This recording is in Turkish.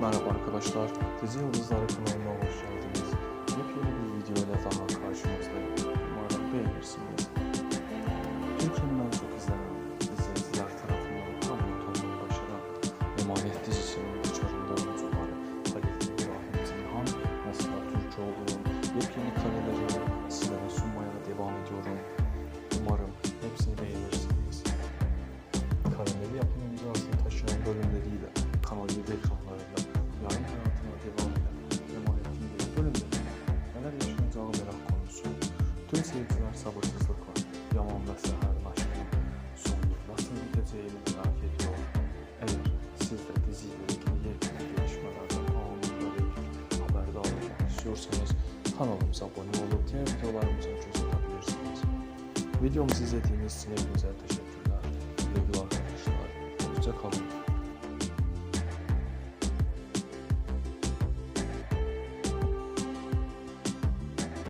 Merhaba arkadaşlar, Dizi Yıldızları kanalına hoş geldiniz. Yepyeni bir video ile daha karşınızdayım. Umarım beğenirsiniz. Türkiye'nin en çok izlenen izleyiciler tarafından tam not olmayı başaran Emanet dizisinin başarılı oyuncuları Halil İbrahim Zinhan ve Sıla Türkoğlu'nun yepyeni karelerini sizlere sunmaya devam ediyorum. Umarım hepsini beğenirsiniz. Karameli yapım imzasını taşıyan bölümleriyle Kanal 7 ekranlarında Bölümlerinde neler yaşanacağı merak konusu. Tüm seyirciler sabırsızlıkla Yaman ve Seher'in aşkının sonunu nasıl biteceğini merak ediyor. Eğer siz de diziyle ilgili yepyeni gelişmelerden anında ve haberdar olmak istiyorsanız kanalımıza abone olup diğer videolarımıza göz atabilirsiniz. Videomuzu izlediğiniz için hepinize teşekkürler. Güle arkadaşlar. Hoşça kalın.